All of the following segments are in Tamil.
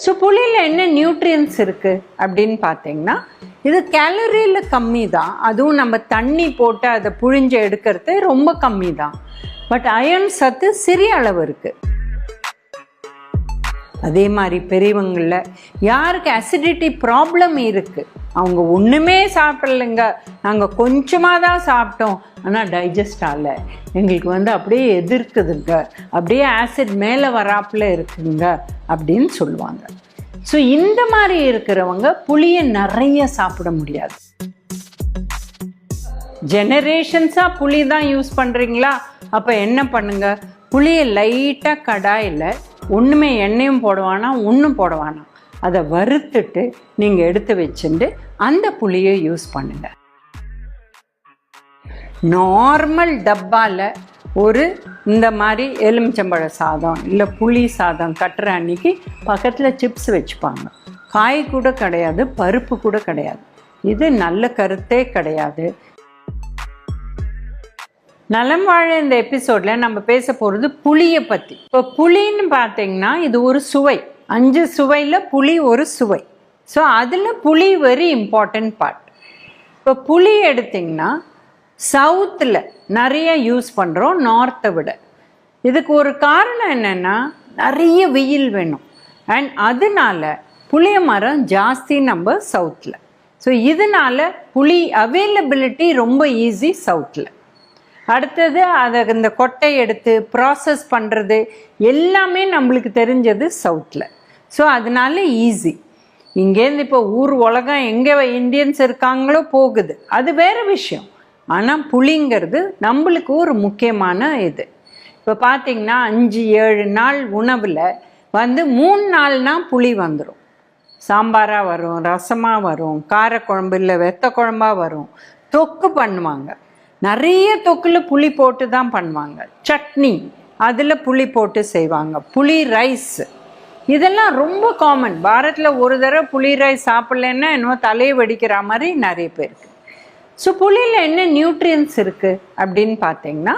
ஸோ புளியில் என்ன நியூட்ரியன்ஸ் இருக்குது அப்படின்னு பார்த்தீங்கன்னா இது கேலரியில் கம்மி தான் அதுவும் நம்ம தண்ணி போட்டு அதை புழிஞ்சு எடுக்கிறது ரொம்ப கம்மி தான் பட் அயன் சத்து சிறிய அளவு இருக்குது அதே மாதிரி பெரியவங்களில் யாருக்கு அசிடிட்டி ப்ராப்ளம் இருக்குது அவங்க ஒன்றுமே சாப்பிடலைங்க. நாங்கள் கொஞ்சமாக தான் சாப்பிட்டோம். ஆனால் டைஜஸ்ட் ஆகலை. எங்களுக்கு வந்து அப்படியே எதிர்க்குதுங்க. அப்படியே ஆசிட் மேலே வராப்பில் இருக்குங்க அப்படின்னு சொல்லுவாங்க. ஸோ இந்த மாதிரி இருக்கிறவங்க புளியை நிறைய சாப்பிட முடியாது. ஜெனரேஷன்ஸாக புளி தான் யூஸ் பண்ணுறீங்களா அப்போ என்ன பண்ணுங்க? புளியை லைட்டாக கடாயில் ஒன்றுமே எண்ணெயும் போடுவானா ஒன்றும் போடுவானா. அதை வறுத்துட்டு நீங்கள் எடுத்து வச்சுட்டு அந்த புளியை யூஸ் பண்ணுங்க. நார்மல் டப்பாவில் ஒரு இந்த மாதிரி எலுமிச்சம்பழ சாதம் இல்லை புளி சாதம் கட்டுற அன்னைக்கு பக்கத்தில் சிப்ஸ் வச்சுப்பாங்க. காய் கூட கிடையாது பருப்பு கூட கிடையாது. இது நல்ல கருத்தே கிடையாது. நலம் வாழ இந்த எபிசோடில் நம்ம பேச போகிறது புளியை பற்றி இப்போ புளின்னு பார்த்தீங்கன்னா இது ஒரு சுவை. அஞ்சு சுவையில் புளி ஒரு சுவை. ஸோ அதில் புளி வெரி இம்பார்ட்டன்ட் பார்ட் இப்போ புளி எடுத்திங்கன்னா சவுத்தில் நிறைய யூஸ் பண்ணுறோம் நார்த்தை விட. இதுக்கு ஒரு காரணம் என்னென்னா நிறைய வெயில் வேணும். அண்ட் அதனால புளிய மரம் ஜாஸ்தி நம்ம சவுத்தில். ஸோ இதனால புளி அவைலபிலிட்டி ரொம்ப ஈஸி சவுத்தில். அடுத்தது அதை இந்த கொட்டை எடுத்து ப்ராசஸ் பண்ணுறது எல்லாமே நம்மளுக்கு தெரிஞ்சது சவுத்தில். ஸோ அதனால ஈஸி இங்கேருந்து இப்போ ஊர் உலகம் எங்கே இந்தியன்ஸ் இருக்காங்களோ போகுது. அது வேறு விஷயம். ஆனால் புளிங்கிறது நம்மளுக்கு ஒரு முக்கியமான இது. இப்போ பார்த்தீங்கன்னா அஞ்சு ஏழு நாள் உணவில் வந்து மூணு நாள்னா புளி வந்துடும் சாம்பாராக வரும் ரசமாக வரும் காரக்குழம்பு இல்லை வெத்த குழம்பாக வரும். தொக்கு பண்ணுவாங்க. நிறைய தொக்கில் புளி போட்டு தான் பண்ணுவாங்க. சட்னி அதில் புளி போட்டு செய்வாங்க. புளி ரைஸ். இதெல்லாம் ரொம்ப காமன் பாரத்தில் ஒரு தடவை புளி ரைஸ் சாப்பிட்லன்னா இன்னும் தலையை வெடிக்கிற மாதிரி நிறைய பேருக்கு ஸோ புளியில் என்ன நியூட்ரியன்ஸ் இருக்குது அப்படின்னு பார்த்தீங்கன்னா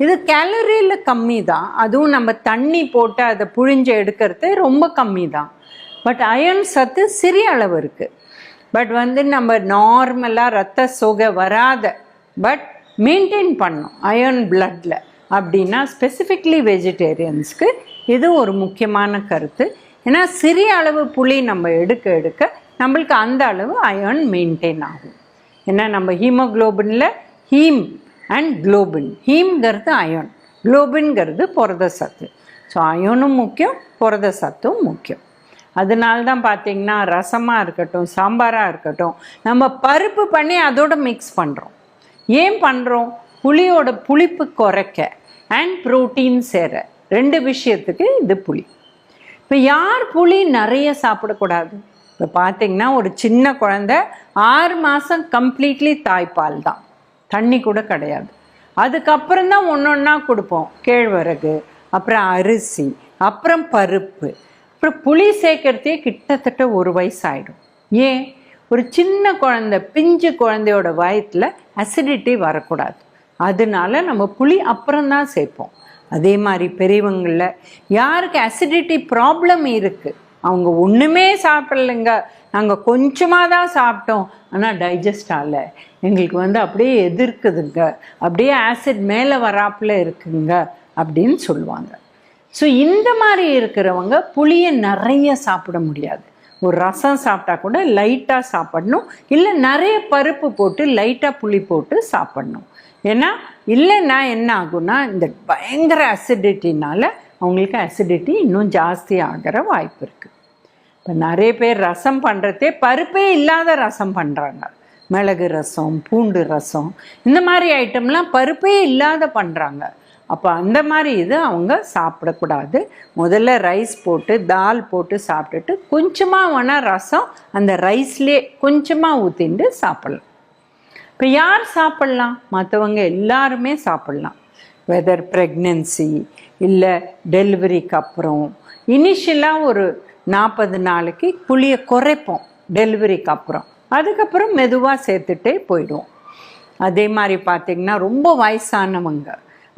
இது கேலரியில் கம்மி தான் அதுவும் நம்ம தண்ணி போட்டு அதை புழிஞ்சு எடுக்கிறது ரொம்ப கம்மி தான் பட் அயன் சத்து சிறிய அளவு இருக்குது பட் வந்து நம்ம நார்மலாக ரத்த சொகை வராத பட் மெயின்டைன் பண்ணும் அயர்ன் பிளட்டில் அப்படின்னா ஸ்பெசிஃபிக்லி வெஜிடேரியன்ஸ்க்கு இது ஒரு முக்கியமான கருத்து. ஏன்னா சிறிய அளவு புளி நம்ம எடுக்க எடுக்க நம்மளுக்கு அந்த அளவு அயர்ன் மெயின்டைன் ஆகும். ஏன்னா நம்ம ஹீமோக்ளோபினில் ஹீம் அண்ட் குளோபின் ஹீம்ங்கிறது அயோன் குளோபின்ங்கிறது புரத சத்து. ஸோ அயனும் முக்கியம் புரத சத்தும் முக்கியம். அதனால தான் பார்த்தீங்கன்னா ரசமாக இருக்கட்டும் சாம்பாராக இருக்கட்டும் நம்ம பருப்பு பண்ணி அதோட மிக்ஸ் பண்ணுறோம் ஏன் பண்ணுறோம் புளியோட புளிப்பு குறைக்க. அண்ட் ப்ரோட்டீன் சேர. ரெண்டு விஷயத்துக்கு இது புளி. இப்போ யார் புளி நிறைய சாப்பிடக்கூடாது? இப்போ பார்த்தீங்கன்னா ஒரு சின்ன குழந்தை ஆறு மாதம் கம்ப்ளீட்லி தாய்ப்பால் தான். தண்ணி கூட கிடையாது. அதுக்கப்புறம் தான் ஒன்று ஒன்றா கொடுப்போம். கேழ்வரகு அப்புறம் அரிசி அப்புறம் பருப்பு. அப்புறம் புளி சேர்க்கறதே கிட்டத்தட்ட ஒரு வயசு ஆகிடும் ஏன்? ஒரு சின்ன குழந்தை பிஞ்சு குழந்தையோட வயத்தில் அசிடிட்டி வரக்கூடாது. அதனால நம்ம புளி அப்புறம் தான் சேர்ப்போம். அதே மாதிரி பெரியவங்களில் யாருக்கு அசிடிட்டி ப்ராப்ளம் இருக்குது அவங்க ஒன்றுமே சாப்பிடலைங்க. நாங்கள் கொஞ்சமாக தான் சாப்பிட்டோம். ஆனால் டைஜஸ்ட் ஆகலை. எங்களுக்கு வந்து அப்படியே எதிர்க்குதுங்க. அப்படியே ஆசிட் மேலே வராப்புல இருக்குங்க அப்படின்னு சொல்லுவாங்க. ஸோ இந்த மாதிரி இருக்கிறவங்க புளியை நிறைய சாப்பிட முடியாது. ஒரு ரசம் சாப்பிட்டா கூட லைட்டாக சாப்பிடணும். இல்லை நிறைய பருப்பு போட்டு லைட்டாக புளி போட்டு சாப்பிடணும். ஏன்னா இல்லைன்னா என்ன ஆகும்னா இந்த பயங்கர அசிடிட்டினால அவங்களுக்கு அசிடிட்டி இன்னும் ஜாஸ்தி ஆகிற வாய்ப்பு இருக்குது இப்போ நிறைய பேர் ரசம் பண்ணுறதே பருப்பே இல்லாத ரசம் பண்ணுறாங்க மிளகு ரசம் பூண்டு ரசம் இந்த மாதிரி ஐட்டம்லாம் பருப்பே இல்லாத பண்ணுறாங்க அப்போ அந்த மாதிரி இது அவங்க சாப்பிடக்கூடாது. முதல்ல ரைஸ் போட்டு தால் போட்டு சாப்பிட்டுட்டு கொஞ்சமாக வேணால் ரசம் அந்த ரைஸ்லேயே கொஞ்சமாக ஊற்றிட்டு சாப்பிட்லாம். இப்போ யார் சாப்பிட்லாம்? மற்றவங்க எல்லாருமே சாப்பிட்லாம். வெதர் ப்ரெக்னென்சி இல்லை டெலிவரிக்கு அப்புறம். இனிஷியலாக ஒரு நாற்பது நாளைக்கு புளியை குறைப்போம் டெலிவரிக்கு அப்புறம். அதுக்கப்புறம் மெதுவாக சேர்த்துட்டே போயிடுவோம். அதே மாதிரி பார்த்திங்கன்னா ரொம்ப வயசானவங்க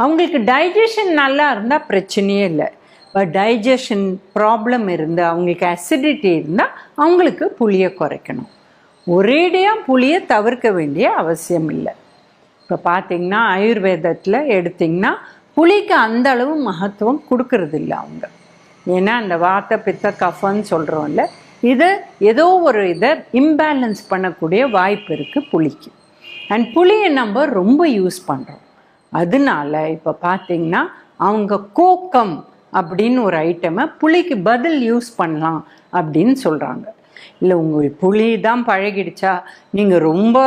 அவங்களுக்கு டைஜஷன் நல்லா இருந்தால் பிரச்சனையே இல்லை. இப்போ டைஜஷன் ப்ராப்ளம் இருந்து அவங்களுக்கு அசிடிட்டி இருந்தால் அவங்களுக்கு புளியை குறைக்கணும். ஒரேடியாக புளியை தவிர்க்க வேண்டிய அவசியம் இல்லை. இப்போ பார்த்தீங்கன்னா ஆயுர்வேதத்தில் எடுத்திங்கன்னா புளிக்கு அந்த அளவு மகத்துவம் கொடுக்கறது இல்லை அவங்க. ஏன்னா அந்த வாத்த பித்த கஃபன்னு சொல்கிறோம்ல இது ஏதோ ஒரு இதை இம்பேலன்ஸ் பண்ணக்கூடிய வாய்ப்பு இருக்குது புளிக்கு. அண்ட் புளியை நம்ம ரொம்ப யூஸ் பண்ணுறோம் அதனால இப்போ பார்த்தீங்கன்னா அவங்க கோக்கம் அப்படின்னு ஒரு ஐட்டமை புளிக்கு பதில் யூஸ் பண்ணலாம் அப்படின்னு சொல்கிறாங்க இல்லை உங்கள் புளி தான் பழகிடுச்சா? நீங்கள் ரொம்ப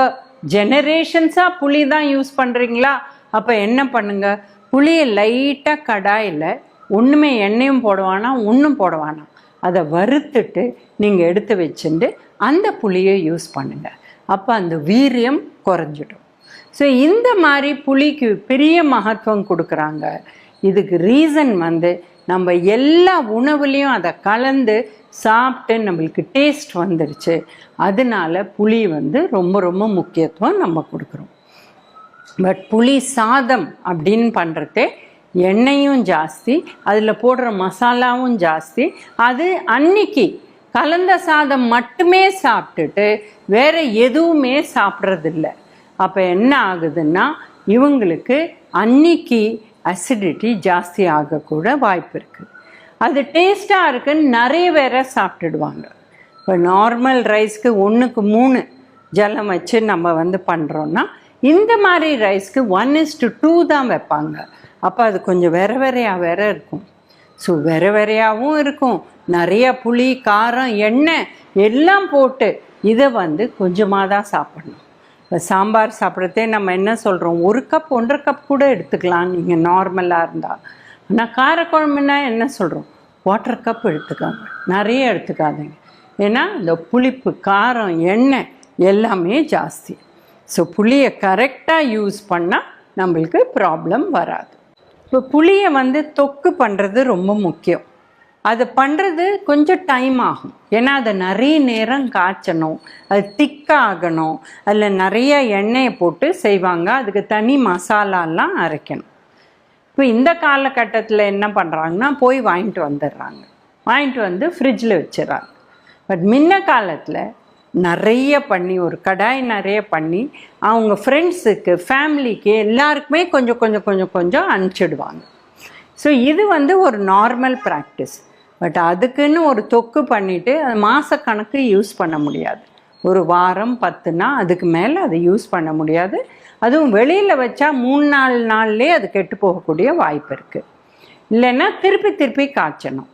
ஜெனரேஷன்ஸாக புளி தான் யூஸ் பண்ணுறீங்களா அப்போ என்ன பண்ணுங்க? புளியை லைட்டாக கடாயில் ஒன்றுமே எண்ணெயும் போடுவானா ஒன்றும் போடுவானா அதை வறுத்துட்டு நீங்கள் எடுத்து வச்சுட்டு அந்த புளியை யூஸ் பண்ணுங்க. அப்போ அந்த வீரியம் குறைஞ்சிடும். ஸோ இந்த மாதிரி புளிக்கு பெரிய மகத்துவம் கொடுக்குறாங்க. இதுக்கு ரீசன் வந்து நம்ம எல்லா உணவுலேயும் அதை கலந்து சாப்பிட்டு நம்மளுக்கு டேஸ்ட் வந்துருச்சு. அதனால புளி வந்து ரொம்ப ரொம்ப முக்கியத்துவம் நம்ம கொடுக்குறோம். பட் புளி சாதம் அப்படின்னு பண்ணுறதே எண்ணெயும் ஜாஸ்தி அதில் போடுற மசாலாவும் ஜாஸ்தி. அது அன்னைக்கு கலந்த சாதம் மட்டுமே சாப்பிட்டுட்டு வேற எதுவுமே சாப்பிட்றதில்லை. அப்போ என்ன ஆகுதுன்னா இவங்களுக்கு அன்னைக்கு அசிடிட்டி ஜாஸ்தி ஆகக்கூட வாய்ப்பு இருக்குது அது டேஸ்ட்டாக இருக்குன்னு நிறைய பேரை சாப்பிட்டுடுவாங்க. இப்போ நார்மல் ரைஸ்க்கு ஒன்றுக்கு மூணு ஜலம் வச்சு நம்ம வந்து பண்ணுறோன்னா இந்த மாதிரி ரைஸ்க்கு ஒன் இஸ் டு டூ தான் வைப்பாங்க. அப்போ அது கொஞ்சம் வெற வெறையாக வேற இருக்கும். ஸோ வெற வெறையாகவும் இருக்கும். நிறைய புளி காரம் எண்ணெய் எல்லாம் போட்டு இதை வந்து கொஞ்சமாக தான் சாப்பிடணும். சாம்பார் சாப்பிட்றதே நம்ம என்ன சொல்கிறோம் ஒரு கப் ஒன்றரை கப் கூட எடுத்துக்கலாம் நீங்கள் நார்மலாக இருந்தால் ஆனால் காரக்குழம்புனா என்ன சொல்கிறோம் வாட்டர் கப் எடுத்துக்காங்க. நிறைய எடுத்துக்காதீங்க. ஏன்னா இந்த புளிப்பு காரம் எண்ணெய் எல்லாமே ஜாஸ்தி. ஸோ புளியை கரெக்டாக யூஸ் பண்ணால் நம்மளுக்கு ப்ராப்ளம் வராது. இப்போ புளியை வந்து தொக்கு பண்ணுறது ரொம்ப முக்கியம். அது பண்ணுறது கொஞ்சம் டைம் ஆகும். ஏன்னா அதை நிறைய நேரம் காய்ச்சணும். அது திக்காகணும் அதில் நிறைய எண்ணெயை போட்டு செய்வாங்க. அதுக்கு தனி மசாலாலாம் அரைக்கணும். இப்போ இந்த காலகட்டத்தில் என்ன பண்ணுறாங்கன்னா போய் வாங்கிட்டு வந்துடுறாங்க. வாங்கிட்டு வந்து ஃப்ரிட்ஜில் வச்சிடறாங்க. பட் முன்ன காலத்தில் நிறைய பண்ணி ஒரு கடாய் நிறைய பண்ணி அவங்க ஃப்ரெண்ட்ஸுக்கு ஃபேமிலிக்கு எல்லாருக்குமே கொஞ்சம் கொஞ்சம் கொஞ்சம் கொஞ்சம் அனுப்பிச்சிடுவாங்க. ஸோ இது வந்து ஒரு நார்மல் ப்ராக்டிஸ் பட் அதுக்குன்னு ஒரு தொக்கு பண்ணிவிட்டு அது மாதக்கணக்கு யூஸ் பண்ண முடியாது. ஒரு வாரம் பத்துனா அதுக்கு மேலே அதை யூஸ் பண்ண முடியாது. அதுவும் வெளியில் வச்சா மூணு நாலு நாள்லேயே அது கெட்டு போகக்கூடிய வாய்ப்பு இருக்குது இல்லைன்னா திருப்பி திருப்பி காய்ச்சணும்.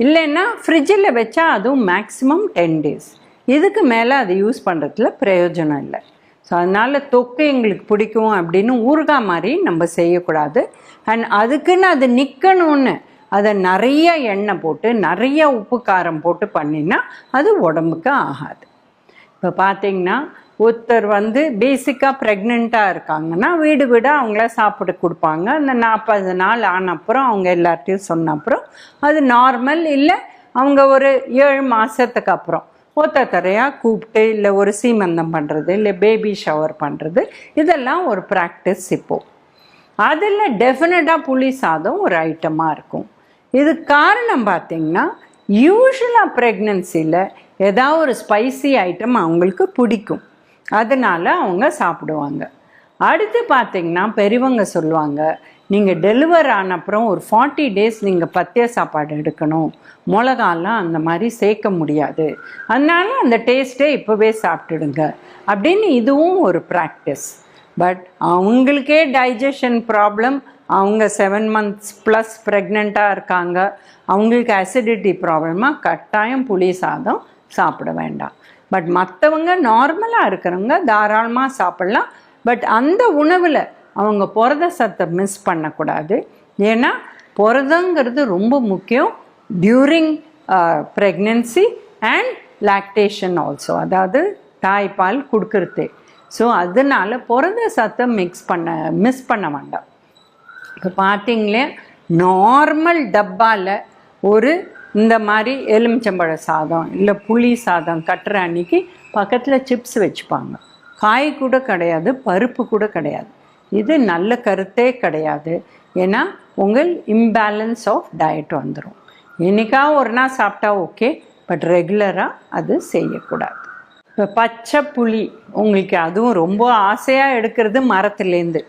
இல்லைன்னா ஃப்ரிட்ஜில் வச்சா அதுவும் மேக்ஸிமம் டென் டேஸ் இதுக்கு மேலே அதை யூஸ் பண்ணுறதுல பிரயோஜனம் இல்லை. ஸோ அதனால் தொக்கு எங்களுக்கு பிடிக்கும் அப்படின்னு ஊறுகாய் மாதிரி நம்ம செய்யக்கூடாது. அண்ட் அதுக்குன்னு அது நிற்கணும்னு அதை நிறைய எண்ணெய் போட்டு நிறைய உப்பு காரம் போட்டு பண்ணினா அது உடம்புக்கு ஆகாது. இப்போ பார்த்தீங்கன்னா ஒருத்தர் வந்து பேசிக்காக ப்ரெக்னெண்ட்டாக இருக்காங்கன்னா வீடு வீடாக அவங்கள சாப்பிட கொடுப்பாங்க. அந்த நாற்பது நாள் ஆன அப்புறம் அவங்க எல்லார்ட்டையும் சொன்ன அப்புறம் அது நார்மல் இல்லை அவங்க ஒரு ஏழு மாதத்துக்கு அப்புறம். ஒத்த தரையாக கூப்பிட்டு இல்லை ஒரு சீமந்தம் பண்ணுறது இல்லை பேபி ஷவர் பண்ணுறது இதெல்லாம் ஒரு ப்ராக்டிஸ் இப்போது அதில் டெஃபினட்டாக புளி சாதம் ஒரு ஐட்டமாக இருக்கும். இது காரணம் பார்த்தீங்கன்னா யூஸ்வலாக ப்ரெக்னென்சியில் ஏதாவது ஒரு ஸ்பைசி ஐட்டம் அவங்களுக்கு பிடிக்கும். அதனால் அவங்க சாப்பிடுவாங்க. அடுத்து பார்த்தீங்கன்னா பெரியவங்க சொல்லுவாங்க நீங்கள் டெலிவர் ஆன அப்புறம் ஒரு ஃபார்ட்டி டேஸ் நீங்கள் பத்திய சாப்பாடு எடுக்கணும். மிளகாலாம் அந்த மாதிரி சேர்க்க முடியாது. அதனால அந்த டேஸ்ட்டே இப்போவே சாப்பிட்டுடுங்க. அப்படின்னு இதுவும் ஒரு ப்ராக்டிஸ் பட் அவங்களுக்கே டைஜஷன் ப்ராப்ளம் அவங்க செவன் மந்த்ஸ் ப்ளஸ் ப்ரெக்னெண்ட்டாக இருக்காங்க. அவங்களுக்கு அசிடிட்டி ப்ராப்ளமாக கட்டாயம் புளி சாதம் சாப்பிட வேண்டாம். பட் மற்றவங்க நார்மலாக இருக்கிறவங்க தாராளமாக சாப்பிட்லாம். பட் அந்த உணவில் அவங்க புரத சத்தை மிஸ் பண்ணக்கூடாது. ஏன்னா புரதங்கிறது ரொம்ப முக்கியம் during pregnancy and lactation also அதாவது தாய்ப்பால் கொடுக்குறது. ஸோ அதனால புரத சத்தை மிக்ஸ் பண்ண மிஸ் பண்ண வேண்டாம். இப்போ பார்த்தீங்களே நார்மல் டப்பாவில் ஒரு இந்த மாதிரி எலுமிச்சம்பழ சாதம் இல்லை புளி சாதம் கட்டுற அன்னைக்கு பக்கத்தில் சிப்ஸ் வச்சுப்பாங்க. காய் கூட கிடையாது பருப்பு கூட கிடையாது. இது நல்ல கருத்தே கிடையாது. ஏன்னா உங்கள் இம்பேலன்ஸ் ஆஃப் டயட் வந்துடும் என்னைக்கா ஒரு நாள் சாப்பிட்டா ஓகே பட் ரெகுலராக அது செய்யக்கூடாது. இப்போ பச்சை புளி உங்களுக்கு அதுவும் ரொம்ப ஆசையாக எடுக்கிறது மரத்துலேருந்து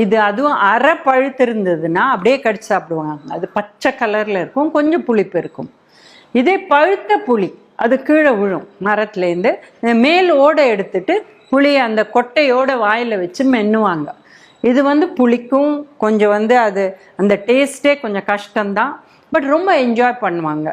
இது அதுவும் அரை பழுத்து இருந்ததுன்னா அப்படியே கடிச்சு சாப்பிடுவாங்க. அது பச்சை கலரில் இருக்கும் கொஞ்சம் புளிப்பு இருக்கும். இதே பழுத்த புளி அது கீழே விழும் மரத்துலேருந்து மேல் ஓடை எடுத்துட்டு புளியை அந்த கொட்டையோட வாயில் வச்சு மென்னுவாங்க. இது வந்து புளிக்கும் கொஞ்சம் வந்து அது அந்த டேஸ்ட்டே கொஞ்சம் கஷ்டம்தான். பட் ரொம்ப என்ஜாய் பண்ணுவாங்க.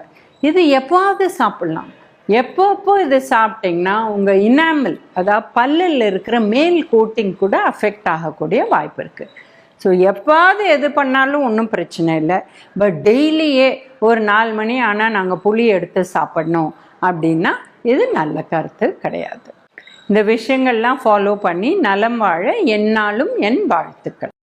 இது எப்போவாவது சாப்பிட்லாம். எப்பப்போ இது சாப்பிட்டிங்கன்னா உங்கள் இனாமல் அதாவது பல்லில் இருக்கிற மேல் கோட்டிங் கூட அஃபெக்ட் ஆகக்கூடிய வாய்ப்பு இருக்குது ஸோ எப்பாவது எது பண்ணாலும் ஒன்றும் பிரச்சனை இல்லை. பட் டெய்லியே ஒரு நாலு மணி ஆனால் நாங்கள் புளி எடுத்து சாப்பிடணும் அப்படின்னா இது நல்ல கருத்து கிடையாது. இந்த விஷயங்கள்லாம் ஃபாலோ பண்ணி நலம் வாழ என்னாலும் என் வாழ்த்துக்கள்.